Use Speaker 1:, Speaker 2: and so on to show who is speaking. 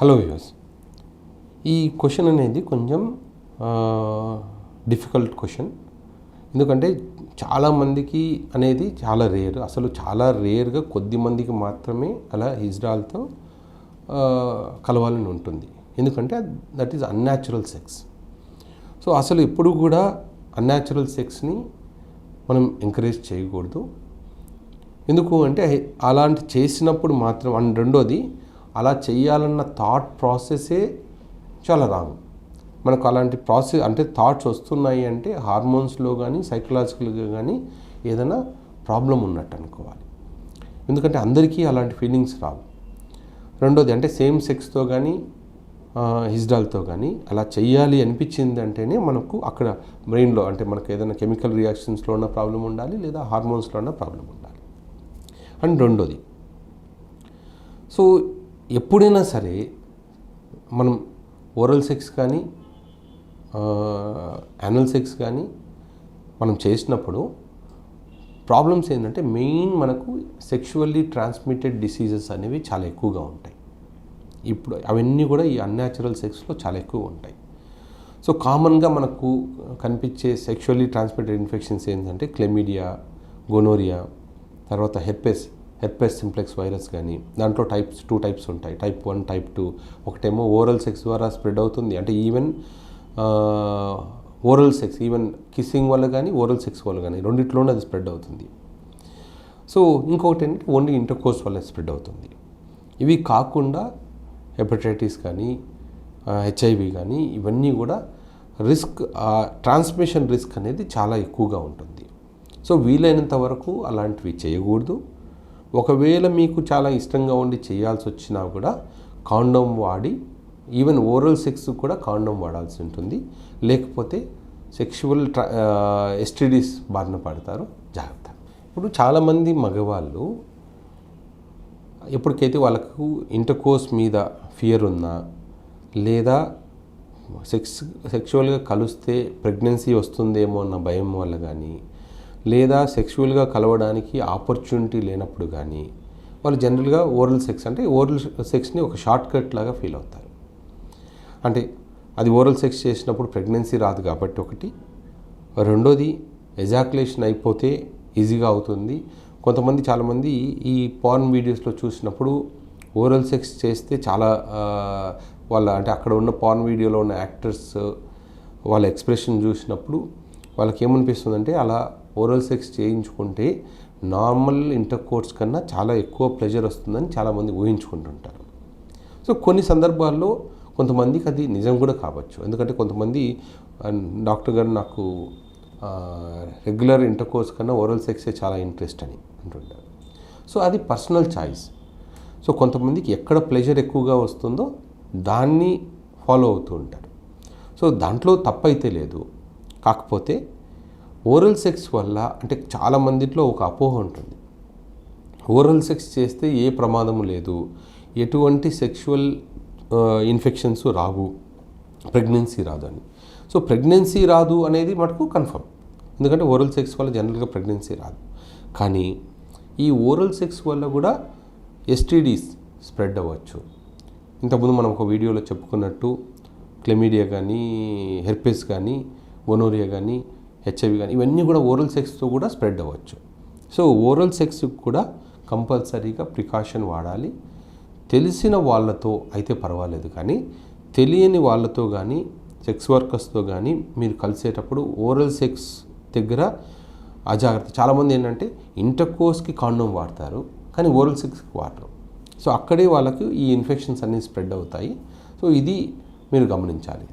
Speaker 1: Hello views ఈ question అనేది కొంచెం డిఫికల్ట్ క్వశ్చన్ ఎందుకంటే చాలామందికి అనేది చాలా రేర్ అసలు చాలా రేర్గా కొద్ది మందికి మాత్రమే అలా హిజ్రాల్తో కలవాలని ఉంటుంది. ఎందుకంటే that is unnatural sex so అసలు ఎప్పుడు కూడా అన్యాచురల్ సెక్స్ని మనం ఎంకరేజ్ చేయకూడదు. ఎందుకు అంటే అలాంటి చేసినప్పుడు మాత్రం అండ్ రెండోది అలా చేయాలన్న థాట్ ప్రాసెసే చాలా రాంగ్. మనకు అలాంటి ప్రాసెస్ అంటే థాట్స్ వస్తున్నాయి అంటే హార్మోన్స్లో కానీ సైకలాజికల్గా కానీ ఏదైనా ప్రాబ్లం ఉన్నట్టు అనుకోవాలి. ఎందుకంటే అందరికీ అలాంటి ఫీలింగ్స్ రావు. రెండోది అంటే సేమ్ సెక్స్తో కానీ హిజ్డాల్తో కానీ అలా చేయాలి అనిపించింది అంటేనే మనకు అక్కడ బ్రెయిన్లో అంటే మనకు ఏదైనా కెమికల్ రియాక్షన్స్లో ఉన్న ప్రాబ్లం ఉండాలి లేదా హార్మోన్స్లో ఉన్న ప్రాబ్లం ఉండాలి. అండ్ రెండోది. సో ఎప్పుడైనా సరే మనం ఓరల్ సెక్స్ కానీ యానల్ సెక్స్ కానీ మనం చేసినప్పుడు ప్రాబ్లమ్స్ ఏంటంటే మెయిన్ మనకు సెక్షువల్లీ ట్రాన్స్మిటెడ్ డిసీజెస్ అనేవి చాలా ఎక్కువగా ఉంటాయి. ఇప్పుడు అవన్నీ కూడా ఈ అన్యాచురల్ సెక్స్లో చాలా ఎక్కువ ఉంటాయి. సో కామన్గా మనకు కనిపించే సెక్షువల్లీ ట్రాన్స్మిటెడ్ ఇన్ఫెక్షన్స్ ఏంటంటే క్లెమిడియా గోనోరియా తర్వాత హెర్పెస్ హెర్పెస్ సింప్లెక్స్ వైరస్ కానీ దాంట్లో టైప్స్ టూ టైప్స్ ఉంటాయి. Type one type two. ఒకటేమో ఓరల్ సెక్స్ ద్వారా స్ప్రెడ్ అవుతుంది. అంటే even oral sex even kissing వల్ల కానీ ఓరల్ సెక్స్ వల్ల కానీ రెండిట్లోనే అది స్ప్రెడ్ అవుతుంది. సో ఇంకొకటి ఏంటంటే ఓన్లీ ఇంటర్కోర్స్ వల్ల స్ప్రెడ్ అవుతుంది. ఇవి కాకుండా హెపటైటిస్ కానీ హెచ్ఐవి కానీ ఇవన్నీ కూడా రిస్క్ ట్రాన్స్మిషన్ రిస్క్ అనేది చాలా ఎక్కువగా ఉంటుంది. సో వీలైనంత వరకు అలాంటివి చేయకూడదు. ఒకవేళ మీకు చాలా ఇష్టంగా ఉండి చేయాల్సి వచ్చినా కూడా కాండోమ్ వాడి ఈవెన్ ఓరల్ సెక్స్ కూడా కాండోమ్ వాడాల్సి ఉంటుంది. లేకపోతే సెక్షువల్ ట్రా ఎస్టీడీస్ బారిన పడతారు. జాగ్రత్త. ఇప్పుడు చాలామంది మగవాళ్ళు ఎప్పటికైతే వాళ్ళకు ఇంటర్కోర్స్ మీద ఫియర్ ఉన్నా లేదా సెక్స్ సెక్షువల్గా కలిస్తే ప్రెగ్నెన్సీ వస్తుందేమో అన్న భయం వల్ల కానీ లేదా సెక్షువల్గా కలవడానికి ఆపర్చునిటీ లేనప్పుడు కానీ వాళ్ళు జనరల్గా ఓరల్ సెక్స్ అంటే ఓరల్ సెక్స్ని ఒక షార్ట్ కట్ లాగా ఫీల్ అవుతారు. అంటే అది ఓరల్ సెక్స్ చేసినప్పుడు ప్రెగ్నెన్సీ రాదు కాబట్టి ఒకటి. రెండోది ఎజాక్యులేషన్ అయిపోతే ఈజీగా అవుతుంది. కొంతమంది చాలామంది ఈ పార్న్ వీడియోస్లో చూసినప్పుడు ఓరల్ సెక్స్ చేస్తే చాలా వాళ్ళ అంటే అక్కడ ఉన్న పార్న్ వీడియోలో ఉన్న యాక్టర్స్ వాళ్ళ ఎక్స్ప్రెషన్ చూసినప్పుడు వాళ్ళకి ఏమనిపిస్తుందంటే అలా ఓరల్ సెక్స్ చేయించుకుంటే నార్మల్ ఇంటర్ కోర్స్ కన్నా చాలా ఎక్కువ ప్లెజర్ వస్తుందని చాలామంది ఊహించుకుంటుంటారు. సో కొన్ని సందర్భాల్లో కొంతమందికి అది నిజం కూడా కావచ్చు. ఎందుకంటే కొంతమంది డాక్టర్ గారు నాకు రెగ్యులర్ ఇంటర్ కోర్స్ కన్నా ఓరల్ సెక్సే చాలా ఇంట్రెస్ట్ అని అంటుంటారు. సో అది పర్సనల్ చాయిస్ సో కొంతమందికి ఎక్కడ ప్లెజర్ ఎక్కువగా వస్తుందో దాన్ని ఫాలో అవుతూ ఉంటారు. సో దాంట్లో తప్పైతే లేదు. కాకపోతే ఓరల్ సెక్స్ వల్ల అంటే చాలామందిలో ఒక అపోహ ఉంటుంది. ఓరల్ సెక్స్ చేస్తే ఏ ప్రమాదము లేదు. ఎటువంటి సెక్షువల్ ఇన్ఫెక్షన్స్ రావు. ప్రెగ్నెన్సీ రాదు అని సో ప్రెగ్నెన్సీ రాదు అనేది మటుకు కన్ఫర్మ్ ఎందుకంటే ఓరల్ సెక్స్ వల్ల జనరల్గా ప్రెగ్నెన్సీ రాదు. కానీ ఈ ఓరల్ సెక్స్ వల్ల కూడా ఎస్టీడీస్ స్ప్రెడ్ అవ్వచ్చు. ఇంతకుముందు మనం ఒక వీడియోలో చెప్పుకున్నట్టు క్లెమీడియా కానీ హెర్పెస్ కానీ ఒనోరియా కానీ హెచ్ఐవి కానీ ఇవన్నీ కూడా ఓరల్ సెక్స్తో కూడా స్ప్రెడ్ అవ్వచ్చు. సో ఓరల్ సెక్స్ కూడా కంపల్సరీగా ప్రికాషన్ వాడాలి. తెలిసిన వాళ్ళతో అయితే పర్వాలేదు కానీ తెలియని వాళ్ళతో కానీ సెక్స్ వర్కర్స్తో కానీ మీరు కలిసేటప్పుడు ఓరల్ సెక్స్ దగ్గర అజాగ్రత్త. చాలామంది ఏంటంటే ఇంటర్కోర్స్కి కాండోమ్ వాడతారు కానీ ఓరల్ సెక్స్కి వాడరు. సో అక్కడే వాళ్ళకి ఈ ఇన్ఫెక్షన్స్ అన్నీ స్ప్రెడ్ అవుతాయి. సో ఇది మీరు గమనించాలి.